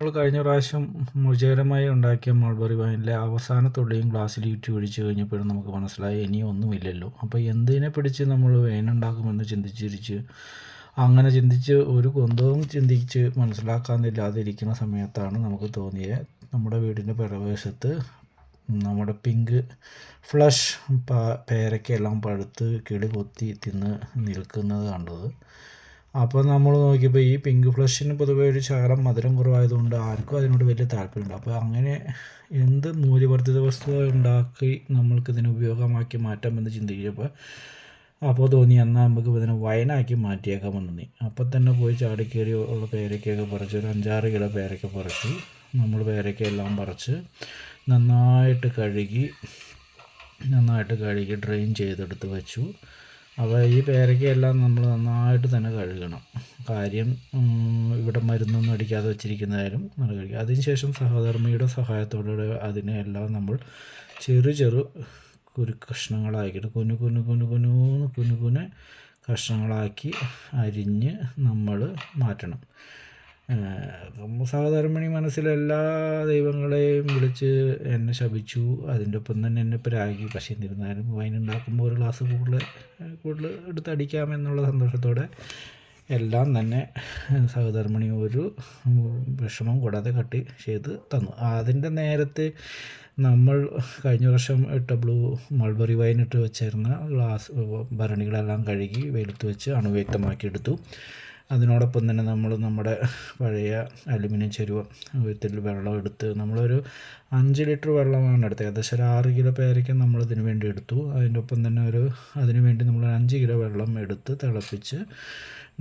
നമ്മൾ കഴിഞ്ഞ പ്രാവശ്യം വിജയകരമായി ഉണ്ടാക്കിയ മൾബറി വൈനിലെ അവസാന തുള്ളിയും ഗ്ലാസ്സിൽ ഇറ്റി ഒഴിച്ച് കഴിഞ്ഞപ്പോഴും നമുക്ക് മനസ്സിലായി ഇനി ഒന്നുമില്ലല്ലോ. അപ്പോൾ എന്തിനെ പിടിച്ച് നമ്മൾ വൈൻ ഉണ്ടാക്കുമെന്ന് ചിന്തിച്ചിരിച്ച് അങ്ങനെ ചിന്തിച്ച് ഒരു കുന്തവും ചിന്തിച്ച് മനസ്സിലാക്കാനില്ലാതിരിക്കുന്ന സമയത്താണ് നമുക്ക് തോന്നിയത് നമ്മുടെ വീടിന്റെ പിറവശത്ത് നമ്മുടെ പിങ്ക് ഫ്ലഷ് പേരയ്ക്കെല്ലാം പഴുത്ത് കിളി കൊത്തി തിന്ന് നിൽക്കുന്നത് കണ്ടത്. അപ്പോൾ നമ്മൾ നോക്കിയപ്പോൾ ഈ പിങ്ക് ഫ്ലഷിന് പൊതുവേ ഒരു ശകലം മധുരം കുറവായതുകൊണ്ട് ആർക്കും അതിനോട് വലിയ താല്പര്യമുണ്ട് അപ്പോൾ അങ്ങനെ എന്ത് മൂല്യവർദ്ധിത വസ്തു ഉണ്ടാക്കി നമ്മൾക്കിതിനെ ഉപയോഗമാക്കി മാറ്റാമെന്ന് ചിന്തിച്ചപ്പോൾ അപ്പോൾ തോന്നി എന്നാൽ നമുക്ക് ഇതിനെ വയനാക്കി മാറ്റിയേക്കാമെന്ന് തോന്നി. അപ്പോൾ തന്നെ പോയി ചാടിക്കേറി ഉള്ള പേരയ്ക്കൊക്കെ പറിച്ച് ഒരു അഞ്ചാറ് കിലോ പേരക്ക പറിച്ച് നമ്മൾ പേരയ്ക്ക എല്ലാം പറിച്ച് നന്നായിട്ട് കഴുകി നന്നായിട്ട് കഴുകി ഡ്രെയിൻ ചെയ്തെടുത്ത് വെച്ചു. അപ്പോൾ ഈ പേരയ്ക്കയെല്ലാം നമ്മൾ നന്നായിട്ട് തന്നെ കഴുകണം. കാര്യം ഇവിടെ മരുന്നൊന്നും അടിക്കാതെ വെച്ചിരിക്കുന്നതായാലും നമ്മൾ കഴുകുക അതിനുശേഷം സഹധർമ്മിയുടെ സഹായത്തോടെ അതിനെല്ലാം നമ്മൾ ചെറു ചെറു കുരു കഷ്ണങ്ങളാക്കിയിട്ട് കുനു കുനു കുനു കുനൂന്ന് കുനു കുനു കഷ്ണങ്ങളാക്കി അരിഞ്ഞ് നമ്മൾ മാറ്റണം. സാധാരണ മനസ്സിലെല്ലാ ദൈവങ്ങളെയും വിളിച്ച് എന്നെ ശപിച്ചു. അതിന്റെ ഒപ്പം തന്നെ എന്നെ പ്രാഗി. പക്ഷേ എന്നിരുന്നാലും വൈൻ ഉണ്ടാക്കുമ്പോൾ ഒരു ഗ്ലാസ് കൂടുതൽ കൂടുതൽ എടുത്ത് അടിക്കാമെന്നുള്ള സന്തോഷത്തോടെ എല്ലാം തന്നെ സഹധർമ്മിണി ഒരു വിഷമം കൂടാതെ കട്ടി ചെയ്ത് തന്നു. അതിന്റെ നേരത്തെ നമ്മൾ കഴിഞ്ഞ വർഷം ഇട്ട ബ്ലൂ മൾബറി വൈൻ ഇട്ട് വെച്ചിരുന്ന ഗ്ലാസ് ഭരണികളെല്ലാം കഴുകി വെയിലത്ത് വെച്ച് അണുവ്യക്തമാക്കി എടുത്തു അതിനോടൊപ്പം തന്നെ നമ്മൾ നമ്മുടെ പഴയ അലുമിനിയം ചെരുവ വിധത്തിൽ വെള്ളം എടുത്ത് നമ്മളൊരു അഞ്ച് ലിറ്റർ വെള്ളമാണ് എടുത്തത്. ഏകദേശം ഒരു ആറ് കിലോ പേരയ്ക്ക് നമ്മൾ ഇതിന് വേണ്ടി എടുത്തു. അതിന്റെ ഒപ്പം തന്നെ ഒരു അതിന് വേണ്ടി നമ്മൾ അഞ്ച് കിലോ വെള്ളം എടുത്ത് തിളപ്പിച്ച്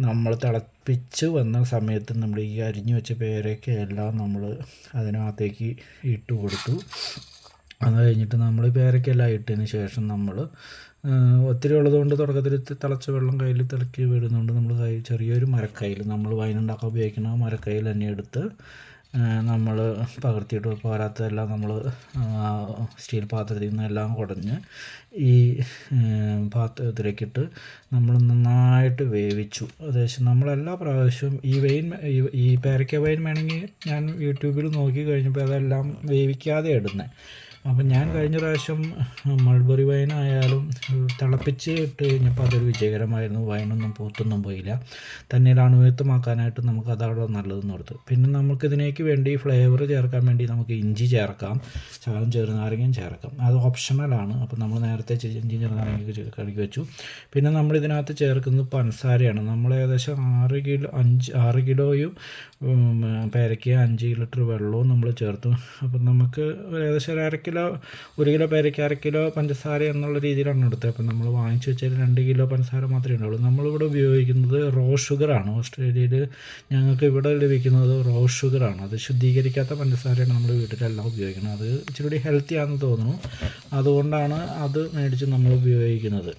നമ്മൾ തിളപ്പിച്ച് വന്ന സമയത്ത് നമ്മൾ ഈ അരിഞ്ഞു വെച്ച പേരയ്ക്കയെല്ലാം നമ്മൾ അതിനകത്തേക്ക് ഇട്ട് കൊടുത്തു. അത് കഴിഞ്ഞിട്ട് നമ്മൾ പേരയ്ക്കെല്ലാം ഇട്ടതിന് ശേഷം നമ്മൾ ഒത്തിരി ഉള്ളതുകൊണ്ട് തുടക്കത്തിൽ തിളച്ച വെള്ളം കയ്യിൽ തിളക്കി വിടുന്നുണ്ട്. നമ്മൾ കൈ ചെറിയൊരു മരക്കയ്യിൽ നമ്മൾ വൈനുണ്ടാക്കാൻ ഉപയോഗിക്കുന്ന മരക്കയ്യിൽ തന്നെ എടുത്ത് നമ്മൾ പകർത്തിയിട്ട് പോരാത്തതെല്ലാം നമ്മൾ സ്റ്റീൽ പാത്രത്തിൽ നിന്നെല്ലാം കുടഞ്ഞ് ഈ പാത്രത്തിലേക്കിട്ട് നമ്മൾ നന്നായിട്ട് വേവിച്ചു. ഏകദേശം നമ്മളെല്ലാ പ്രാവശ്യവും ഈ വെയിൻ ഈ പേരക്ക വൈൻ വേണമെങ്കിൽ ഞാൻ യൂട്യൂബിൽ നോക്കി കഴിഞ്ഞപ്പോൾ അതെല്ലാം വേവിക്കാതെ ഇടുന്നത് അപ്പം ഞാൻ കഴിഞ്ഞ പ്രാവശ്യം മൾബറി വൈനായാലും തിളപ്പിച്ച് ഇട്ട് കഴിഞ്ഞപ്പോൾ അതൊരു വിജയകരമായിരുന്നു. വൈനൊന്നും പൂത്തൊന്നും പോയില്ല. തന്നെ അണുവേത്തമാക്കാനായിട്ട് നമുക്ക് അതാണ് നല്ലതെന്ന് ഓർത്ത്. പിന്നെ നമുക്കിതിനേക്ക് വേണ്ടി ഫ്ലേവർ ചേർക്കാൻ വേണ്ടി നമുക്ക് ഇഞ്ചി ചേർക്കാം. ശകലം ചെറുനാരങ്ങയും ചേർക്കാം. അത് ഓപ്ഷണലാണ് അപ്പോൾ നമ്മൾ നേരത്തെ ഇഞ്ചി ചെറുനാരങ്ങയൊക്കെ കഴുകി വെച്ചു. പിന്നെ നമ്മൾ ഇതിനകത്ത് ചേർക്കുന്നത് പഞ്ചസാരയാണ്. നമ്മൾ ഏകദേശം ആറ് കിലോ അഞ്ച് ആറ് കിലോയും പേരയ്ക്ക് അഞ്ച് ലിറ്റർ വെള്ളവും നമ്മൾ ചേർത്തു. അപ്പം നമുക്ക് ഏകദേശം ഒരു അര കിലോ ഒരു കിലോ പേരയ്ക്ക് അര കിലോ പഞ്ചസാര എന്നുള്ള രീതിയിലാണ് എടുത്തത്. അപ്പം നമ്മൾ വാങ്ങിച്ചു വെച്ചാൽ രണ്ട് കിലോ പഞ്ചസാര മാത്രമേ ഉണ്ടാവുള്ളൂ നമ്മളിവിടെ ഉപയോഗിക്കുന്നത് റോ ഷുഗറാണ് ഓസ്ട്രേലിയയിൽ ഞങ്ങൾക്ക് ഇവിടെ ലഭിക്കുന്നത് റോ ഷുഗറാണ് അത് ശുദ്ധീകരിക്കാത്ത പഞ്ചസാരയാണ് നമ്മൾ വീട്ടിലെല്ലാം ഉപയോഗിക്കുന്നത്. അത് ഇച്ചിരി കൂടി ഹെൽത്തി ആണെന്ന് തോന്നുന്നു. അതുകൊണ്ടാണ് അത് മേടിച്ച് നമ്മൾ ഉപയോഗിക്കുന്നത്.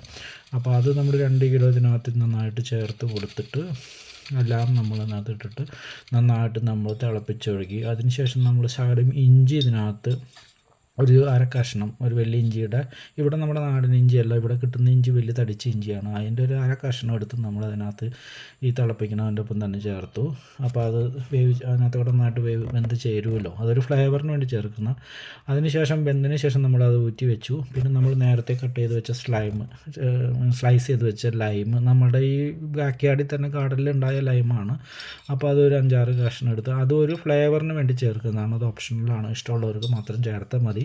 അപ്പോൾ അത് നമ്മൾ രണ്ട് കിലോ ഇതിനകത്ത് നന്നായിട്ട് ചേർത്ത് കൊടുത്തിട്ട് എല്ലാം നമ്മൾ അതിനകത്ത് ഇട്ടിട്ട് നന്നായിട്ട് നമ്മൾ തിളപ്പിച്ചൊഴുകി. അതിനുശേഷം നമ്മൾ ശകലം ഇഞ്ചി ഇതിനകത്ത് ഒരു അര കഷ്ണം ഒരു വലിയ ഇഞ്ചിയുടെ. ഇവിടെ നമ്മുടെ നാടൻ ഇഞ്ചിയല്ല ഇവിടെ കിട്ടുന്ന ഇഞ്ചി വലിയ തടിച്ച ഇഞ്ചിയാണ്. അതിന്റെ ഒരു അര കഷ്ണം എടുത്ത് നമ്മൾ അതിനകത്ത് ഈ തിളപ്പിക്കുന്നതിന്റെ ഒപ്പം തന്നെ ചേർത്തു. അപ്പോൾ അത് വേവി അതിനകത്ത് കൂടെ നന്നായിട്ട് വേവ് വെന്ത് ചേരുമല്ലോ. അതൊരു ഫ്ലേവറിന് വേണ്ടി ചേർക്കുന്ന. അതിനുശേഷം വെന്തതിന് ശേഷം നമ്മൾ അത് ഊറ്റി വെച്ചു. പിന്നെ നമ്മൾ നേരത്തെ കട്ട് ചെയ്ത് വെച്ച സ്ലൈം സ്ലൈസ് ചെയ്ത് വെച്ച ലൈം നമ്മുടെ ഈ ബാക്കി ആടി തന്നെ കാടലിൽ ഉണ്ടായ ലൈമാണ്. അപ്പോൾ അതൊരു അഞ്ചാറ് കഷ്ണം എടുത്ത് അതൊരു ഫ്ലേവറിന് വേണ്ടി ചേർക്കുന്നതാണ്. അത് ഓപ്ഷണലാണ്. ഇഷ്ടമുള്ളവർക്ക് മാത്രം ചേർത്താൽ മതി.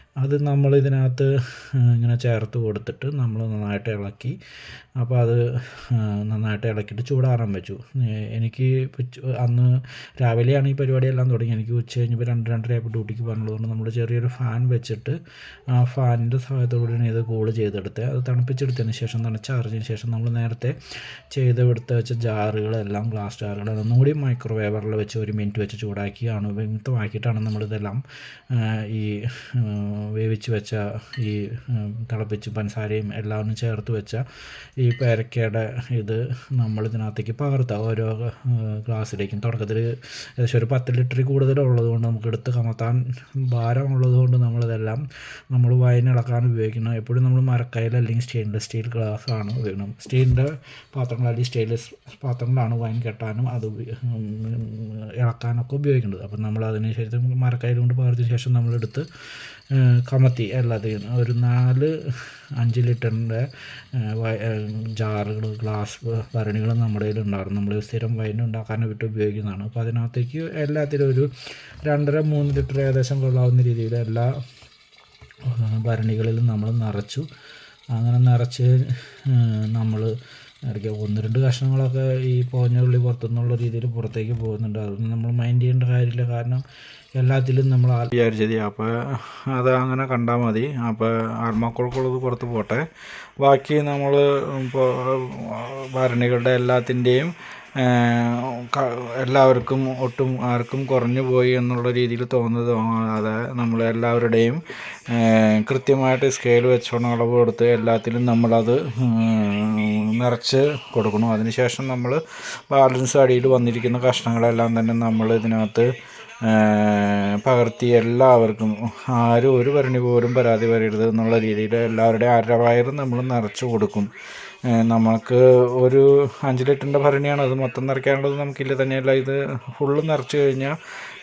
അത് നമ്മൾ ഇതിനകത്ത് ഇങ്ങനെ ചേർത്ത് കൊടുത്തിട്ട് നമ്മൾ നന്നായിട്ട് ഇളക്കി. അപ്പോൾ അത് നന്നായിട്ട് ഇളക്കിയിട്ട് ചൂടാറാൻ വെച്ചു. എനിക്ക് അന്ന് രാവിലെയാണ് ഈ പരിപാടിയെല്ലാം തുടങ്ങി. എനിക്ക് ഉച്ച കഴിഞ്ഞപ്പോൾ രണ്ട് രണ്ടരയായപ്പോൾ ഡ്യൂട്ടിക്ക് പറഞ്ഞതുകൊണ്ട് നമ്മൾ ചെറിയൊരു ഫാൻ വെച്ചിട്ട് ആ ഫാനിന്റെ സഹായത്തോടെയാണ് ഇത് കൂൾ ചെയ്തെടുത്തത്. അത് തണുപ്പിച്ചെടുത്തതിന് ശേഷം തണുച്ചാറിഞ്ഞതിന് ശേഷം നമ്മൾ നേരത്തെ ചെയ്തെടുത്ത് വെച്ച ജാറുകളെല്ലാം ഗ്ലാസ് ജാറുകൾ ഒന്നുകൂടി മൈക്രോവേവറിൽ വെച്ച് ഒരു മിനിറ്റ് വെച്ച് ചൂടാക്കിയാണ് വ്യക്തമാക്കിയിട്ടാണ് നമ്മളിതെല്ലാം ഈ വേവിച്ച് വെച്ച ഈ തിളപ്പിച്ച് പഞ്ചസാരയും എല്ലാം ചേർത്ത് വെച്ച ഈ പേരക്കയുടെ ഇത് നമ്മൾ ഇതിനകത്തേക്ക് പകർത്തുക ഓരോ ഗ്ലാസ്സിലേക്കും. തുടക്കത്തിൽ ഏകദേശം ഒരു പത്ത് ലിറ്ററിൽ കൂടുതലുള്ളത് കൊണ്ട് നമുക്ക് എടുത്ത് കമത്താൻ ഭാരമുള്ളത് കൊണ്ട് നമ്മളിതെല്ലാം നമ്മൾ വൈൻ ഉപയോഗിക്കണം എപ്പോഴും നമ്മൾ മരക്കയിൽ അല്ലെങ്കിൽ സ്റ്റെയിൻലെസ് സ്റ്റീൽ ഗ്ലാസ് ആണ് ഉപയോഗിക്കണം സ്റ്റീലിന്റെ പാത്രങ്ങൾ അല്ലെങ്കിൽ സ്റ്റെയിൻലെസ് പാത്രങ്ങളാണ് വൈൻ കെട്ടാനും അത് ഇളക്കാനൊക്കെ ഉപയോഗിക്കുന്നത്. അപ്പം നമ്മൾ അതിന് ശേഷം മരക്കയിൽ കൊണ്ട് പകർത്തിയ ശേഷം നമ്മളെടുത്ത് കമത്തി അല്ലാതെ ഒരു നാല് അഞ്ച് ലിറ്ററിന്റെ ജാറുകൾ ഗ്ലാസ് ഭരണികൾ നമ്മുടെ കയ്യിൽ ഉണ്ടായിരുന്നു. നമ്മൾ സ്ഥിരം വൈൻ ഉണ്ടാക്കാനായിട്ട് ഉപയോഗിക്കുന്നതാണ്. അപ്പോൾ അതിനകത്തേക്ക് എല്ലാത്തിലും ഒരു രണ്ടര മൂന്ന് ലിറ്റർ ഏകദേശം കൊള്ളാവുന്ന രീതിയിൽ എല്ലാ ഭരണികളിലും നമ്മൾ നിറച്ചു. അങ്ങനെ നിറച്ച് നമ്മൾ ഇടയ്ക്ക് ഒന്ന് രണ്ട് കഷ്ണങ്ങളൊക്കെ ഈ പോഞ്ഞ ഉള്ളി പുറത്തുനിന്നുള്ള രീതിയിൽ പുറത്തേക്ക് പോകുന്നുണ്ട്. അതൊന്നും നമ്മൾ മൈൻഡ് ചെയ്യേണ്ട കാര്യമില്ല. കാരണം എല്ലാത്തിലും നമ്മൾ വിചാരിച്ചത് അപ്പോൾ അത് അങ്ങനെ കണ്ടാൽ മതി. അപ്പോൾ ആത്മാക്കൾക്കുള്ളത് പുറത്ത് പോട്ടെ. ബാക്കി നമ്മൾ ഇപ്പോൾ ഭരണികളുടെ എല്ലാത്തിന്റെയും എല്ലാവർക്കും ഒട്ടും ആർക്കും കുറഞ്ഞു പോയി എന്നുള്ള രീതിയിൽ തോന്നുന്നത് തോന്നാതെ നമ്മൾ എല്ലാവരുടെയും കൃത്യമായിട്ട് സ്കെയിൽ വെച്ചോണം അളവ് കൊടുത്ത് എല്ലാത്തിലും നമ്മളത് നിറച്ച് കൊടുക്കണം. അതിനുശേഷം നമ്മൾ ബാലൻസ് അടിയിൽ വന്നിരിക്കുന്ന കഷ്ണങ്ങളെല്ലാം തന്നെ നമ്മൾ ഇതിനകത്ത് പകർത്തി എല്ലാവർക്കും ആരും ഒരു ഭരണി പോലും പരാതി വരരുത് എന്നുള്ള രീതിയിൽ എല്ലാവരുടെയും അരവയറും നമ്മൾ നിറച്ച് കൊടുക്കും. നമുക്ക് ഒരു അഞ്ച് ലിറ്ററിന്റെ ഭരണിയാണ്. അത് മൊത്തം നിറയ്ക്കാനുള്ളത് നമുക്കില്ല. തന്നെയല്ല ഇത് ഫുള്ള് നിറച്ച് കഴിഞ്ഞാൽ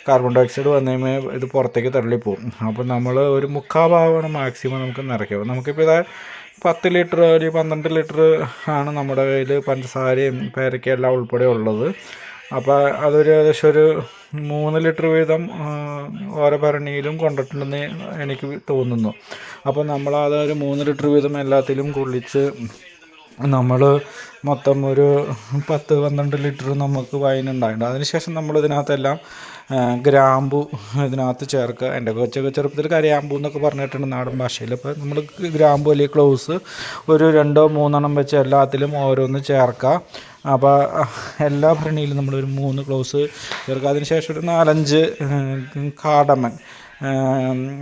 കാർബൺ ഡൈ ഓക്സൈഡ് വന്നു കഴിയുമ്പോൾ ഇത് പുറത്തേക്ക് തള്ളിപ്പോവും. അപ്പോൾ നമ്മൾ ഒരു മുക്കാൽ ഭാഗമാണ് മാക്സിമം നമുക്ക് നിറയ്ക്കുക. നമുക്കിപ്പോൾ ഇതാ പത്ത് ലിറ്റർ ഒരു പന്ത്രണ്ട് ലിറ്റർ ആണ് നമ്മുടെ കയ്യിൽ പഞ്ചസാരയും പേരയ്ക്കയും എല്ലാം ഉൾപ്പെടെ ഉള്ളത്. അപ്പോൾ അതൊരു ഏകദേശം ഒരു മൂന്ന് ലിറ്റർ വീതം ഓരോ ഭരണിയിലും കൊണ്ടിട്ടുണ്ടെന്ന് എനിക്ക് തോന്നുന്നു. അപ്പോൾ നമ്മൾ അതൊരു മൂന്ന് ലിറ്റർ വീതം എല്ലാത്തിലും കൊള്ളിച്ച് നമ്മൾ മൊത്തം ഒരു പത്ത് പന്ത്രണ്ട് ലിറ്റർ നമുക്ക് വൈൻ ഉണ്ടായിട്ടുണ്ട്. അതിനുശേഷം നമ്മൾ ഇതിനകത്തെല്ലാം ഗ്രാമ്പു ഇതിനകത്ത് ചേർക്കുക. എന്റെ കൊച്ചൊക്കെ ചെറുപ്പത്തിൽ കരിയാമ്പു എന്നൊക്കെ പറഞ്ഞിട്ടുണ്ട് നാടൻ ഭാഷയിൽ. അപ്പോൾ നമ്മൾ ഗ്രാമ്പു അല്ലെങ്കിൽ ക്ലോസ് ഒരു രണ്ടോ മൂന്നെണ്ണം വെച്ച് എല്ലാത്തിലും ഓരോന്ന് ചേർക്കുക. അപ്പോൾ എല്ലാ ഭരണിയിലും നമ്മളൊരു മൂന്ന് ക്ലോസ് ചേർക്കുക. അതിന് ശേഷം ഒരു നാലഞ്ച് കാടമൻ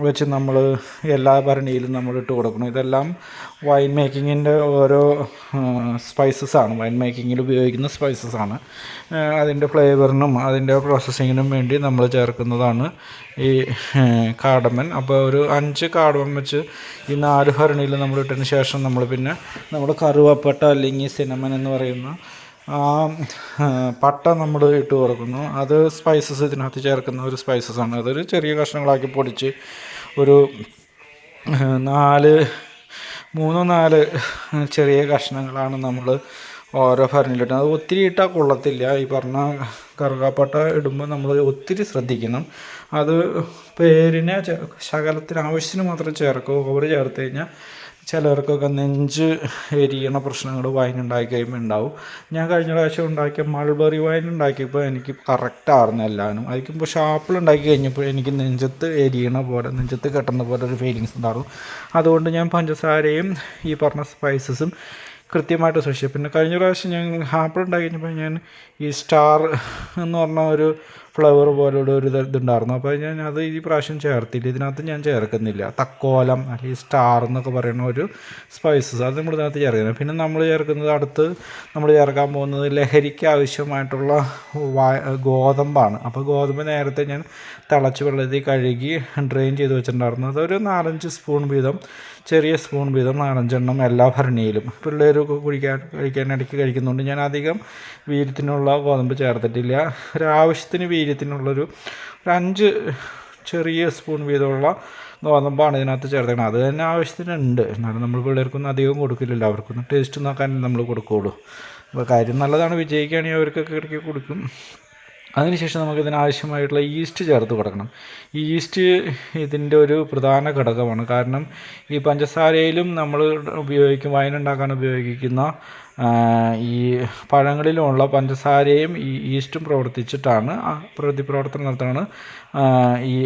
വെച്ച് നമ്മൾ എല്ലാ ഭരണിയിലും നമ്മൾ ഇട്ട് കൊടുക്കണം. ഇതെല്ലാം വൈൻ മേക്കിങ്ങിന്റെ ഓരോ സ്പൈസസ് ആണ്. വൈൻ മേക്കിങ്ങിൽ ഉപയോഗിക്കുന്ന സ്പൈസസ് ആണ്. അതിന്റെ ഫ്ലേവറിനും അതിന്റെ പ്രോസസ്സിങ്ങിനും വേണ്ടി നമ്മൾ ചേർക്കുന്നതാണ് ഈ കാടമൻ അപ്പോൾ ഒരു അഞ്ച് കാടമൻ വെച്ച് ഈ നാല് ഭരണിയിൽ നമ്മൾ ഇട്ടതിന് ശേഷം നമ്മൾ പിന്നെ നമ്മൾ കറുവപ്പട്ട അല്ലെങ്കിൽ സിനമൻ എന്ന് പറയുന്ന ആ പട്ട നമ്മൾ ഇട്ട് കൊടുക്കുന്നു അത് സ്പൈസസ് ഇതിനകത്ത് ചേർക്കുന്ന ഒരു സ്പൈസസ് ആണ്. അതൊരു ചെറിയ കഷ്ണങ്ങളാക്കി പൊടിച്ച് ഒരു നാല് മൂന്നോ നാല് ചെറിയ കഷ്ണങ്ങളാണ് നമ്മൾ ഓരോ ഭരണിയിലിട്ട് അത് ഒത്തിരി ഇട്ടാൽ കൊള്ളത്തില്ല. ഈ പറഞ്ഞ കറുകാപ്പട്ട ഇടുമ്പോൾ നമ്മൾ ഒത്തിരി ശ്രദ്ധിക്കണം. അത് പേരിനെ ശകലത്തിന് ആവശ്യത്തിന് മാത്രം ചേർക്കുക ഓവർ ചേർത്ത് കഴിഞ്ഞാൽ ചിലർക്കൊക്കെ നെഞ്ച് എരിയണ പ്രശ്നങ്ങൾ വൈൻ ഉണ്ടാക്കി കഴിയുമ്പോൾ ഉണ്ടാവും. ഞാൻ കഴിഞ്ഞ പ്രാവശ്യം ഉണ്ടാക്കിയ മൾബറി വൈൻ ഉണ്ടാക്കിയപ്പോൾ എനിക്ക് കറക്റ്റായിരുന്നു എല്ലാവരും. അതിക്കുമ്പോൾ ഷാപ്പിൾ ഉണ്ടാക്കി കഴിഞ്ഞപ്പോൾ എനിക്ക് നെഞ്ചത്ത് എരിയണ പോലെ നെഞ്ചത്ത് കെട്ടുന്ന പോലെ ഒരു ഫീലിങ്സ് ഉണ്ടായിരുന്നു അതുകൊണ്ട് ഞാൻ പഞ്ചസാരയും ഈ പറഞ്ഞ സ്പൈസസും കൃത്യമായിട്ട് സൂക്ഷിച്ചു. പിന്നെ കഴിഞ്ഞ പ്രാവശ്യം ഞാൻ ആപ്പിൾ ഉണ്ടാക്കി കഴിഞ്ഞപ്പോൾ ഞാൻ ഈ സ്റ്റാർ എന്ന് പറഞ്ഞ ഒരു ഫ്ലവർ പോലുള്ള ഒരു ഇത് ഇതുണ്ടായിരുന്നു. അപ്പോൾ ഞാൻ അത് ഈ പ്രാവശ്യം ചേർത്തില്ല. ഇതിനകത്ത് ഞാൻ ചേർക്കുന്നില്ല. തക്കോലം അല്ലെങ്കിൽ സ്റ്റാർ എന്നൊക്കെ പറയുന്ന ഒരു സ്പൈസസ് അത് നമ്മൾ ഇതിനകത്ത് ചേർക്കുന്നത് പിന്നെ നമ്മൾ ചേർക്കുന്നത് അടുത്ത് നമ്മൾ ചേർക്കാൻ പോകുന്നത് ലഹരിക്ക് ആവശ്യമായിട്ടുള്ള ഗോതമ്പാണ്. അപ്പോൾ ഗോതമ്പ് നേരത്തെ ഞാൻ തിളച്ച് വെള്ളത്തിൽ കഴുകി ഡ്രെയിൻ ചെയ്ത് വെച്ചിട്ടുണ്ടായിരുന്നു. അതൊരു നാലഞ്ച് സ്പൂൺ വീതം ചെറിയ സ്പൂൺ വീതം നാലഞ്ചെണ്ണം എല്ലാ ഭരണിയിലും. പിള്ളേരൊക്കെ കുടിക്കാൻ കഴിക്കാൻ ഇടയ്ക്ക് കഴിക്കുന്നുണ്ട്. ഞാൻ അധികം വീര്യത്തിനുള്ള ഗോതമ്പ് ചേർത്തിട്ടില്ല. ഒരാവശ്യത്തിന് വീര്യത്തിനുള്ളൊരു ഒരു അഞ്ച് ചെറിയ സ്പൂൺ വീതമുള്ള ഗോതമ്പാണ് ഇതിനകത്ത് ചേർത്തേക്കുന്നത് അത് തന്നെ ആവശ്യത്തിനുണ്ട്. എന്നാലും നമ്മൾ പിള്ളേർക്കൊന്നും അധികം കൊടുക്കില്ലല്ലോ. അവർക്കൊന്നും ടേസ്റ്റ് നോക്കാൻ നമ്മൾ കൊടുക്കുകയുള്ളൂ. അപ്പോൾ കാര്യം നല്ലതാണ്. വിജയിക്കുകയാണെങ്കിൽ അവർക്കൊക്കെ ഇടയ്ക്ക് കൊടുക്കും. അതിനുശേഷം നമുക്ക് ഇതിനാവശ്യമായിട്ടുള്ള ഈസ്റ്റ് ചേർത്ത് കൊടുക്കണം. ഈസ്റ്റ് ഇതിന്റെ ഒരു പ്രധാന ഘടകമാണ്. കാരണം ഈ പഞ്ചസാരയിലും നമ്മൾ ഉപയോഗിക്കും വൈൻ ഉണ്ടാക്കാൻ ഉപയോഗിക്കുന്ന ഈ പഴങ്ങളിലുമുള്ള പഞ്ചസാരയും ഈ ഈസ്റ്റും പ്രവർത്തിച്ചിട്ടാണ് പ്രതിപ്രവർത്തനം നടത്താണ് ഈ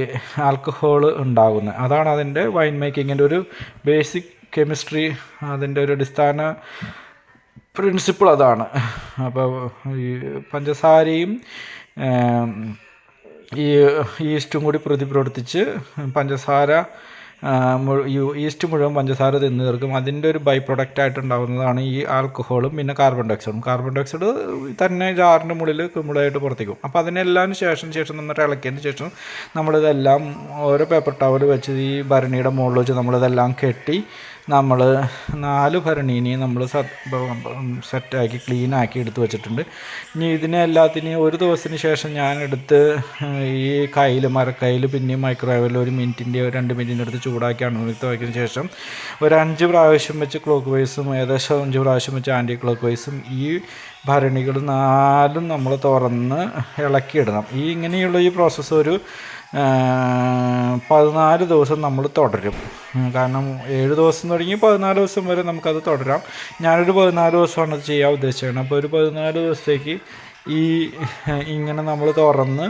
ആൽക്കഹോൾ ഉണ്ടാകുന്നത്. അതാണ് അതിന്റെ വൈൻ മേക്കിങ്ങിന്റെ ഒരു ബേസിക് കെമിസ്ട്രി അതിന്റെ ഒരു അടിസ്ഥാന പ്രിൻസിപ്പിൾ അതാണ്. അപ്പോൾ ഈ പഞ്ചസാരയും ഈ ഈസ്റ്റും കൂടി പ്രതിപ്രവർത്തിച്ച് പഞ്ചസാര ഈസ്റ്റ് മുഴുവൻ പഞ്ചസാര തിന്നു തീർക്കും. അതിന്റെ ഒരു ബൈ പ്രൊഡക്റ്റ് ആയിട്ട് ഉണ്ടാകുന്നതാണ് ഈ ആൽക്കഹോളും പിന്നെ കാർബൺ ഡയോക്സൈഡും കാർബൺ ഡയോക്സൈഡ് തന്നെ ജാറിന്റെ മുകളിൽ കുമ്പിളായിട്ട് പുറത്തേക്കും അപ്പോൾ അതിനെല്ലാം ശേഷം ശേഷം നന്നായിട്ട് ഇളക്കിയതിന് ശേഷം നമ്മളിതെല്ലാം ഓരോ പേപ്പർ ടവൽ വെച്ച് ഈ ഭരണിയുടെ മുകളിൽ വെച്ച് നമ്മളിതെല്ലാം കെട്ടി നമ്മൾ നാല് ഭരണീനെയും നമ്മൾ സെറ്റാക്കി ക്ലീനാക്കി എടുത്ത് വെച്ചിട്ടുണ്ട്. ഇനി ഇതിനെ എല്ലാത്തിനെയും ഒരു ദിവസത്തിന് ശേഷം ഞാൻ എടുത്ത് ഈ കയ്യിൽ മരക്കയ്യിൽ പിന്നെയും മൈക്രോവേവിൽ ഒരു മിനിറ്റിന്റെ രണ്ട് മിനിറ്റിന്റെ അടുത്ത് ചൂടാക്കി അണുവിത്ത് വയ്ക്കുന്ന ശേഷം ഒരു അഞ്ച് പ്രാവശ്യം വെച്ച് ക്ലോക്ക് വൈസും ഏകദേശം അഞ്ച് പ്രാവശ്യം വെച്ച് ആന്റി ക്ലോക്ക് വൈസും ഈ ഭരണികൾ നാലും നമ്മൾ തുറന്ന് ഇളക്കിയിടണം. ഈ ഇങ്ങനെയുള്ള ഈ പ്രോസസ്സ് ഒരു പതിനാല് ദിവസം നമ്മൾ തുടരും. കാരണം ഏഴ് ദിവസം തുടങ്ങി പതിനാല് ദിവസം വരെ നമുക്കത് തുടരാം. ഞാനൊരു പതിനാല് ദിവസമാണ് അത് ചെയ്യാൻ ഉദ്ദേശിക്കുന്നത് അപ്പോൾ ഒരു പതിനാല് ദിവസത്തേക്ക് ഈ ഇങ്ങനെ നമ്മൾ തുറന്ന്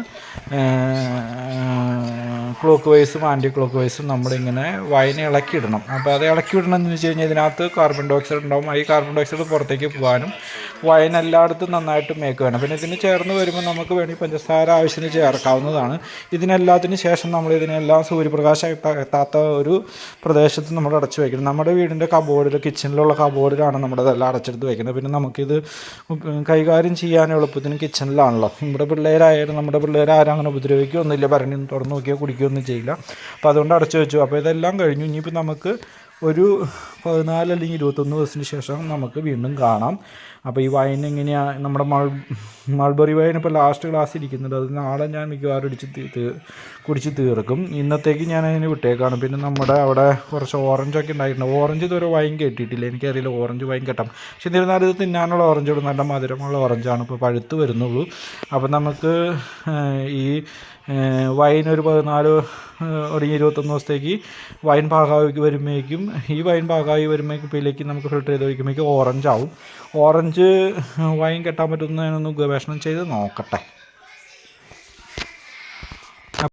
ക്ലോക്ക് വൈസും ആന്റി ക്ലോക്ക് വൈസും നമ്മളിങ്ങനെ ഇളക്കി ഇളക്കിയിടണം അപ്പോൾ അത് ഇളക്കിയിടണം എന്ന് വെച്ച് കഴിഞ്ഞാൽ ഇതിനകത്ത് കാർബൺ ഡൈ ഓക്സൈഡ് ഉണ്ടാവും ഈ കാർബൺ ഡൈ ഓക്സൈഡ് പുറത്തേക്ക് പോകാനും വൈൻ എല്ലായിടത്തും നന്നായിട്ട് മേക്ക് വേണം. പിന്നെ ഇതിന് ചേർന്ന് വരുമ്പോൾ നമുക്ക് വേണമെങ്കിൽ പഞ്ചസാര ആവശ്യത്തിന് ചേർക്കാവുന്നതാണ്. ഇതിനെല്ലാത്തിനു ശേഷം നമ്മൾ ഇതിനെല്ലാം സൂര്യപ്രകാശം എത്ത- എത്താത്ത ഒരു പ്രദേശത്ത് നമ്മൾ അടച്ചു വയ്ക്കണം നമ്മുടെ വീടിന്റെ കബോർഡിൽ കിച്ചണിലുള്ള കബോർഡിലാണ് നമ്മുടെ ഇതെല്ലാം അടച്ചെടുത്ത് വയ്ക്കുന്നത് പിന്നെ നമുക്കിത് കൈകാര്യം ചെയ്യാൻ എളുപ്പത്തിന് കിച്ചണിലാണല്ലോ നമ്മുടെ പിള്ളേരായാലും നമ്മുടെ പിള്ളേരാരും അങ്ങനെ ഉപദ്രവിക്കുകയൊന്നുമില്ല. പറഞ്ഞു തുറന്ന് നോക്കിയാൽ കുടിക്കുകയൊന്നും ചെയ്യില്ല. അപ്പോൾ അതുകൊണ്ട് അടച്ചു വെച്ചു. അപ്പോൾ ഇതെല്ലാം കഴിഞ്ഞു. ഇനിയിപ്പോൾ നമുക്ക് ഒരു പതിനാല് അല്ലെങ്കിൽ ഇരുപത്തൊന്ന് ദിവസത്തിന് ശേഷം നമുക്ക് വീണ്ടും കാണാം. അപ്പോൾ ഈ വൈൻ എങ്ങനെയാണ് നമ്മുടെ മൾ മൾബറി വൈൻ ഇപ്പോൾ ലാസ്റ്റ് ക്ലാസ് ഇരിക്കുന്നുണ്ട് അത് നാളെ ഞാൻ മിക്കവാറും തീ- കുടിച്ച് തീർക്കും. ഇന്നത്തേക്ക് ഞാൻ അതിന് വിട്ടേക്കാണ്. പിന്നെ നമ്മുടെ അവിടെ കുറച്ച് ഓറഞ്ചൊക്കെ ഉണ്ടായിട്ടുണ്ട്. ഓറഞ്ച് ഇതുവരെ വൈൻ കെട്ടിയിട്ടില്ല എനിക്കറിയില്ല ഓറഞ്ച് വൈൻ കെട്ടാം. പക്ഷെ എന്നിരുന്നാലും ഇത് തിന്നാനുള്ള ഓറഞ്ചോട് നല്ല മധുരമുള്ള ഓറഞ്ചാണ് ഇപ്പോൾ പഴുത്ത് വരുന്നുള്ളൂ. അപ്പോൾ നമുക്ക് ഈ വൈൻ ഒരു പതിനാല് ഒരു ഇരുപത്തൊന്ന് ദിവസത്തേക്ക് വൈൻ പാകമാക്കി വരുമ്പോഴേക്കും ഈ വൈൻ പാകാവി വരുമ്പോഴേക്കും നമുക്ക് ഫിൽട്ടർ ചെയ്ത് വയ്ക്കുമ്പോഴേക്കും ഓറഞ്ച് ആവും. ഓറഞ്ച് വൈൻ കെട്ടാൻ പറ്റുന്നതിനൊന്ന് ഗവേഷണം ചെയ്ത് നോക്കട്ടെ.